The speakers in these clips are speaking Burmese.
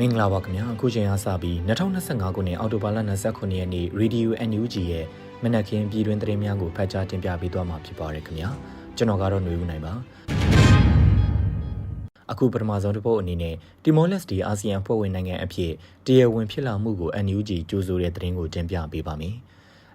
မင်္ဂလာပါခင်ဗျာအခုချိန်အားစပြီး2025ခုနှစ်အောက်တိုဘာလ29ရက်နေ့ Radio NUG ရဲ့မနက်ခင်းပြည်တွင်သတင်းများကိုဖတ်ကြားတင်ပြပေးသွားမှာဖြစ်ပါတယ်ခင်ဗျာကျွန်တော်ကတော့ຫນွေဦးနိုင်ပါအခုပထမဆုံးတစ်ပုတ်အနေနဲ့တီမောလက်စတီအာဆီယံဖွဲ့ဝင်နိုင်ငံအဖြစ်တရားဝင်ဖြစ်လာမှုကို NUG ကြိုးဆိုတဲ့သတင်းကိုတင်ပြပေးပါမယ်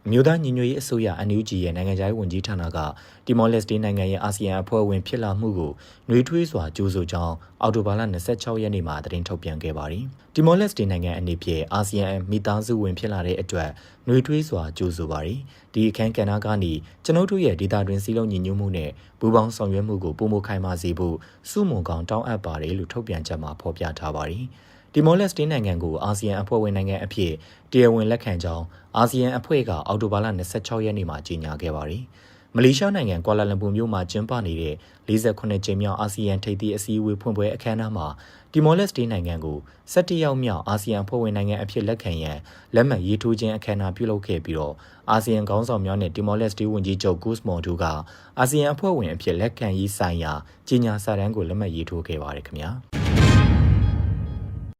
အမျိုးသားညီညွတ်ရေးအစိုးရ NUG ရဲ့နိုင်ငံခြားရေးဝန်ကြီးဌာနကတီမောလက်စတေးနိုင်ငံရဲ့အာဆီယံအဖွဲ့ဝင်ဖြစ်လာမှုကိုနှွေးထွေးစွာကြိုးဆိုကြောင်းအောက်တိုဘာလ26ရက်နေ့မှာသတင်းထုတ်ပြန်ခဲ့ပါတယ်။တီမောလက်စတေးနိုင်ငံအနေဖြင့်အာဆီယံမိသားစုဝင်ဖြစ်လာတဲ့အတွက်နှွေးထွေးစွာကြိုးဆိုပါတယ်။ဒီအခမ်းကဏ္ဍကနေကျွန်ုပ်တို့ရဲ့ဒေတာတွင်စီလုံးညီညွတ်မှုနဲ့ပူးပေါင်းဆောင်ရွက်မှုကိုပုံမခိုင်မာစေဖို့စုမုံကောင်တောင်းအပ်ပါတယ်လို့ထုတ်ပြန်ချက်မှာဖော်ပြထားပါတယ်။ တီမောလက်စတေးနိုင်ငံကိုအာဆီယံအဖွဲ့ဝင်နိုင်ငံအဖြစ်တရားဝင်လက်ခံကြောင်းအာဆီယံအဖွဲ့ကအောက်တိုဘာလ26ရက်နေ့မှာကြေညာခဲ့ပါတယ်။မလေးရှားနိုင်ငံကွာလာလမ်ပူမြို့မှာကျင်းပနေတဲ့48ကြိမ်မြောက်အာဆီယံထိပ်သီးအစည်းအဝေးဖွင့်ပွဲအခမ်းအနားမှာတီမောလက်စတေးနိုင်ငံကို17ရောက်မြောက်အာဆီယံအဖွဲ့ဝင်နိုင်ငံအဖြစ်လက်ခံရန်လက်မှတ်ရေးထိုးခြင်းအခမ်းအနားပြုလုပ်ခဲ့ပြီးတော့အာဆီယံခေါင်းဆောင်များနဲ့တီမောလက်စတေးဝန်ကြီးချုပ်ဂုစ်မော်ဒူကအာဆီယံအဖွဲ့ဝင်အဖြစ်လက်ခံရေးဆိုင်ရာကြေညာစာတမ်းကိုလက်မှတ်ရေးထိုးခဲ့ပါတယ်ခင်ဗျာ။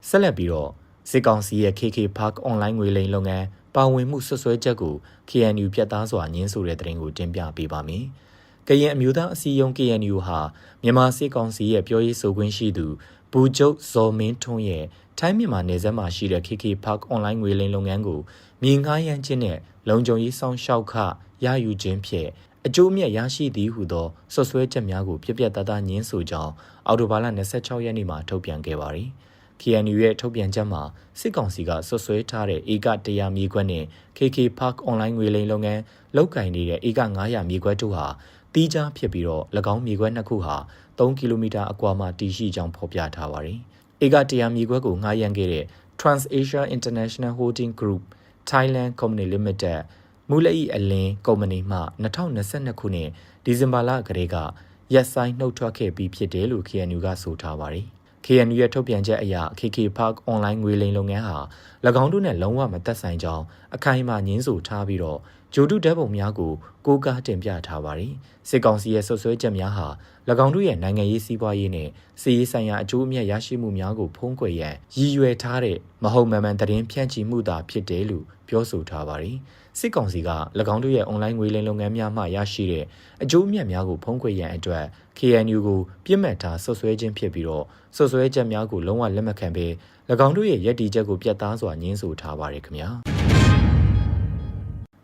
ဆက်လက်ပြီးတော့စစ်ကောင်စီရဲ့ KK Park online ငွေလိမ်လုပ်ငန်းပါဝင်မှုဆွဆွဲချက်ကို KNU ပြတ်သားစွာညှင်းဆိုတဲ့သတင်းကိုတင်ပြပေးပါမယ်။ကရင်အမျိုးသားအစည်းအရုံး KNU ဟာမြန်မာစစ်ကောင်စီရဲ့ပြောရေးဆိုခွင့်ရှိသူဘူကျုပ်ဇော်မင်းထွန်းရဲ့ထိုင်းမြန်မာနယ်စပ်မှာရှိတဲ့ KK Park online ငွေလိမ်လုပ်ငန်းကိုမြေငှားရမ်းခြင်းနဲ့လုံခြုံရေးဆောင်ရှောက်ခရယူခြင်းဖြင့်အကျိုးမြတ်ရရှိသည်ဟုသောဆွဆွဲချက်များကိုပြပြတသားညင်းဆိုကြောင်းအော်တိုဘာလ26ရက်နေ့မှာထုတ်ပြန်ခဲ့ပါသည်။ KNU ရဲ့ထုတ်ပြန်ချက်မှာစစ်ကောင်စီကဆွဆွဲထားတဲ့ဧက100မြေခွက်နဲ့ KK Park online ငွေလိမ်လုပ်ငန်းလောက်ကင်နေတဲ့ဧက900မြေခွက်တို့ဟာတီးခြားဖြစ်ပြီးတော့၎င်းမြေခွက်နှစ်ခုဟာ3ကီလိုမီတာအကွာမှာတည်ရှိကြောင်းဖော်ပြထားပါတယ်။ဧက100မြေခွက်ကိုငှားရမ်းခဲ့တဲ့ TransAsia International Holding Group Thailand Company Limited မူလ၏အလင်းကုမ္ပဏီမှ2022ခုနှစ်ဒီဇင်ဘာလကတည်းကရက်ဆိုင်နှုတ်ထွက်ခဲ့ပြီးဖြစ်တယ်လို့ KNU ကဆိုထားပါတယ်။ KNU ရဲ့ထုတ်ပြန်ချက်အရ KK Park online ငွေလိမ်လုပ်ငန်းဟာ၎င်းတို့နဲ့လုံးဝမသက်ဆိုင်ကြောင်းအခိုင်အမာညင်းဆိုထားပြီးတော့ ဂျိုတုဓာတ်ပုံများကိုကိုးကားတင်ပြထားပါတယ်။စစ်ကောင်စီရဲ့ဆွဆွဲချက်များဟာ၎င်းတို့ရဲ့နိုင်ငံရေးစီးပွားရေးနဲ့စီးရေးဆိုင်ရာအကျိုးအမြတ်ရရှိမှုများကိုဖုံးကွယ်ရန်ရည်ရွယ်ထားတဲ့မဟုတ်မှန်မှန်သတင်းဖြန့်ချီမှုသာဖြစ်တယ်လို့ပြောဆိုထားပါတယ်။စစ်ကောင်စီက၎င်းတို့ရဲ့ online ငွေလိမ်လုပ်ငန်းများမှရရှိတဲ့အကျိုးအမြတ်များကိုဖုံးကွယ်ရန်အတွက် KNU ကိုပြစ်မှတ်ထားဆွဆွဲခြင်းဖြစ်ပြီးတော့ဆွဆွဲချက်များကိုလုံးဝလက်မခံဘဲ၎င်းတို့ရဲ့ရည်တည်ချက်ကိုပြတ်သားစွာညှင်းဆိုထားပါတယ်ခင်ဗျာ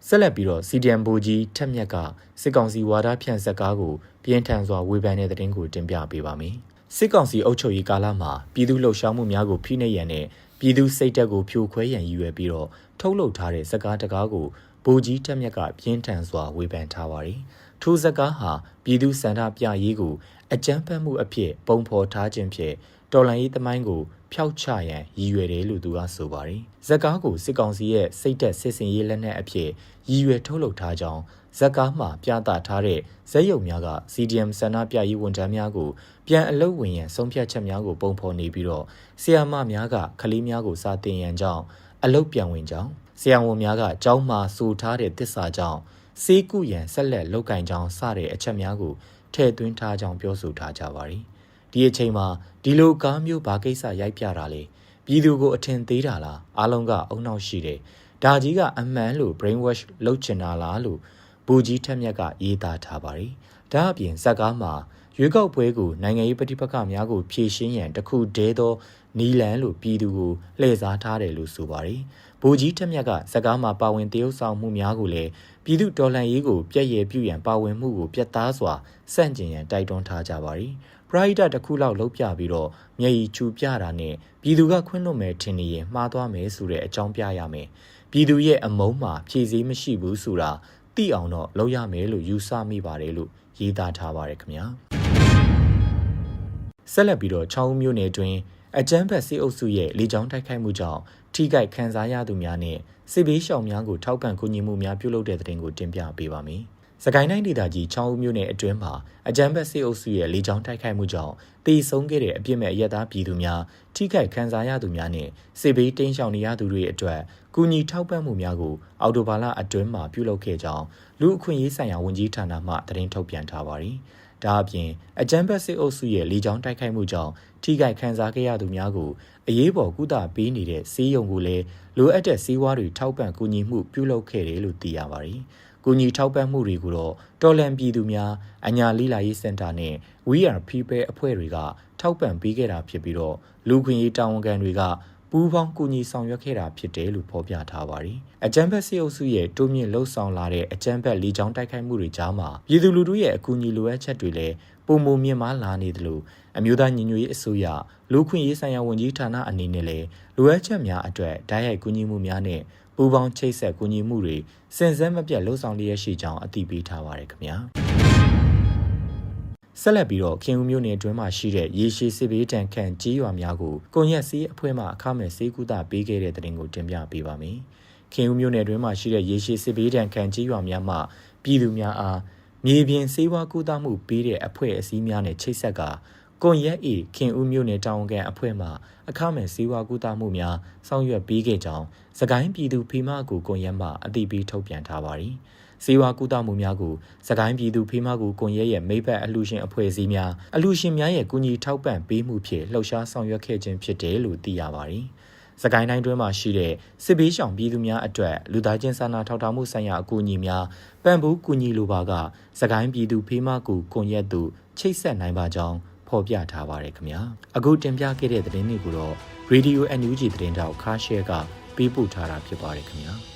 ဆက်လက်ပြီးတော့ CDM ဘူကြီးထက်မြက်ကစစ်ကောင်စီဝါဒဖြန့်ဆက်ကားကိုပြင်းထန်စွာဝေဖန်တဲ့တဲ့တင်ကိုတင်ပြပေးပါမယ်စစ်ကောင်စီအုပ်ချုပ်ရေးကာလမှာပြည်သူလှုပ်ရှားမှုများကိုဖိနှိပ်ရန်နဲ့ပြည်သူစိတ်ဓာတ်ကိုဖြိုခွဲရန်ရည်ရွယ်ပြီးတော့ထုတ်လုပ်ထားတဲ့စကားတကားကိုဘူကြီးထက်မြက်ကပြင်းထန်စွာဝေဖန်ထားပါတယ်ထိုစကားဟာပြည်သူစန္ဒပြရေးကိုအကြမ်းဖက်မှုအဖြစ်ပုံဖော်ထားခြင်းဖြင့် တော်လန်ရေးသမိုင်းကိုဖျောက်ချရန်ရည်ရွယ်တယ်လို့သူကဆိုပါတယ်။ဇက်ကားကိုစစ်ကောင်စီရဲ့စိတ်သက်စစ်စင်ရေးလက်နက်အဖြစ်ရည်ရွယ်ထုတ်လုပ်ထားကြောင်းဇက်ကားမှာပြသထားတဲ့ဇက်ရုံများက CDM ဆန္ဒပြရေးဝန်ထမ်းများကိုပြန်အလုပ်ဝင်ရန်ဆုံးဖြတ်ချက်များကိုပုံဖော်နေပြီးတော့ဆီယာမများကကလေးများကိုစာတင်ရန်ကြောင်းအလုပ်ပြန်ဝင်ကြောင်းဆီယာဝန်များကကျောင်းမှာစူထားတဲ့တစ္ဆာကြောင့်စေးကုရန်ဆက်လက်လောက်ကင်ကြောင်းစတဲ့အချက်များကိုထည့်သွင်းထားကြောင်းပြောဆိုထားကြပါတယ်။ ဒီအချိန်မှာဒီလိုကားမျိုးဘာကိစ္စရိုက်ပြတာလဲပြည်သူကိုအထင်သေးတာလားအားလုံးကအုံနောက်ရှိတယ်။ဒါကြီးကအမှန်လို့ brain wash လုပ်ချင်တာလားလို့ဘူကြီးထက်မြက်ကရေးသားထားပါတယ်။ဒါအပြင်ဇက်ကားမှာရွေးကောက်ပွဲကိုနိုင်ငံရေးပဋိပက္ခများကိုဖြေရှင်းရန်တခုတည်းသောနီလန်လို့ပြည်သူကိုလှည့်စားထားတယ်လို့ဆိုပါတယ်။ဘူကြီးထက်မြက်ကဇက်ကားမှာပါဝင်တရုပ်ဆောင်မှုများကိုလည်း ပြည်သူတော်လှန်ရေးကိုပြည့်ရပြုရန်ပါဝင်မှုကိုပြတ်သားစွာစန့်ကျင်ရန်တိုက်တွန်းထားကြပါသည်ပရိုက်တာတစ်ခုလောက်လှုပ်ပြပြီးတော့မျက်ရည်ချူပြတာနဲ့ပြည်သူကခွင့်လွှတ်မယ်ထင်နေရင်မှားသွားမယ်ဆိုတဲ့အကြောင်းပြရမယ်ပြည်သူရဲ့အမုန်းမှာဖြည့်စည်းမရှိဘူးဆိုတာသိအောင်တော့လုပ်ရမယ်လို့ယူဆမိပါတယ်လို့ရေးသားထားပါတယ်ခင်ဗျာဆက်လက်ပြီးတော့ချောင်းမျိုးနယ်တွင် အကြမ်းဖက်စစ်အုပ်စုရဲ့လေကြောင်းတိုက်ခိုက်မှုကြောင့်ထိခိုက်ခံစားရသူများနဲ့စစ်ဘေးရှောင်များကိုထောက်ပံ့ကူညီမှုများပြုလုပ်တဲ့တဲ့တင်ကိုတင်ပြပေးပါမယ်။စကိုင်းတိုင်းဒေသကြီးချောင်းဦးမြို့နယ်အတွင်းမှာအကြမ်းဖက်စစ်အုပ်စုရဲ့လေကြောင်းတိုက်ခိုက်မှုကြောင့်တေဆုံးခဲ့တဲ့အပြစ်မဲ့အရက်သားပြည်သူများထိခိုက်ခံစားရသူများနဲ့စစ်ဘေးတိမ်းရှောင်နေရသူတွေအတွက်ကူညီထောက်ပံ့မှုများကိုအော်တိုဘာလအတွင်းမှာပြုလုပ်ခဲ့ကြောင်းလူအခွင့်အရေးဆိုင်ရာဝန်ကြီးဌာနမှသတင်းထုတ်ပြန်ထားပါတယ်။ ဒါအပြင်အကြမ်းဖက်စစ်အုပ်စုရဲ့လေကြောင်းတိုက်ခိုက်မှုကြောင့်ထိခိုက်ခံစားခဲ့ရသူများကိုအရေးပေါ်ကုသပေးနေတဲ့စီးရုံကိုလည်းလိုအပ်တဲ့စီးဝါးတွေထောက်ပံ့ကူညီမှုပြုလုပ်ခဲ့တယ်လို့သိရပါတယ်။ကူညီထောက်ပံ့မှုတွေကိုတော့တော်လန်ပြည်သူများအညာလီလာရေးစင်တာနဲ့ We Are People အဖွဲ့တွေကထောက်ပံ့ပေးခဲ့တာဖြစ်ပြီးတော့လူခွင့်ရေးတာဝန်ခံတွေက ပူးပေါင်းကူညီဆောင်ရွက်ခဲ့တာဖြစ်တယ်လို့ဖော်ပြထားပါတယ်။အကြံဖက်စစ်အုပ်စုရဲ့တိုးမြင့်လှုပ်ဆောင်လာတဲ့အကြံဖက်လေကြောင်းတိုက်ခိုက်မှုတွေကြားမှာပြည်သူလူထုရဲ့အကူအညီလိုအပ်ချက်တွေလည်းပုံမမြင့်မားလာနေသလိုအမျိုးသားညီညွတ်ရေးအစိုးရလူခွင့်ရေးဆိုင်ရာဝန်ကြီးဌာနအနေနဲ့လည်းလိုအပ်ချက်များအတွက်ဓာတ်ရိုက်ကူညီမှုများနဲ့ပူးပေါင်းချိတ်ဆက်ကူညီမှုတွေစင်စဲမပြတ်လှုပ်ဆောင်လျက်ရှိကြောင်းအသိပေးထားပါရခင်ဗျာ ဆက်လက်ပြီးတော့ခင်ဦးမြို့နယ်အတွင်းမှာရှိတဲ့ရေရှည်စစ်ဘေးတန်ခန့်ကြေးရွာများကိုကွန်ရက်စီးအဖွဲ့မှအခမဲ့စေကူတာပေးခဲ့တဲ့တဲ့တင်ကိုတင်ပြပေးပါမယ်။ခင်ဦးမြို့နယ်အတွင်းမှာရှိတဲ့ရေရှည်စစ်ဘေးတန်ခန့်ကြေးရွာများမှပြည်သူများအားမြေပြင်စေဝါကူတာမှုပေးတဲ့အဖွဲ့အစည်းများနဲ့ချိတ်ဆက်ကကွန်ရက်ဤခင်ဦးမြို့နယ်တာဝန်ခံအဖွဲ့မှအခမဲ့စေဝါကူတာမှုများဆောင်ရွက်ပေးခဲ့ကြောင်းစကိုင်းပြည်သူဖိမကူကွန်ရက်မှအသိပေးထုတ်ပြန်ထားပါသည်။ စေဝါကုသမှုများကိုစကိုင်းပြည်သူဖေးမကူကွန်ရဲရဲ့မိဘအလှူရှင်အဖွဲ့အစည်းများအလှူရှင်များရဲ့ကူညီထောက်ပံ့ပေးမှုဖြင့်လှုပ်ရှားဆောင်ရွက်ခဲ့ခြင်းဖြစ်တယ်လို့သိရပါတယ်။စကိုင်းတိုင်းတွင်းမှာရှိတဲ့စစ်ဘေးရှောင်ပြည်သူများအတွက်လူသားချင်းစာနာထောက်ထားမှုဆိုင်ရာအကူအညီများပံ့ပိုးကူညီလိုပါကစကိုင်းပြည်သူဖေးမကူကွန်ရက်သို့ချိတ်ဆက်နိုင်ပါကြောင်းဖော်ပြထားပါတယ်ခင်ဗျာ။အခုတင်ပြခဲ့တဲ့သတင်းတွေကိုတော့ Radio NUG သတင်းတောက်ခါရှဲကပေးပို့ထားတာဖြစ်ပါတယ်ခင်ဗျာ။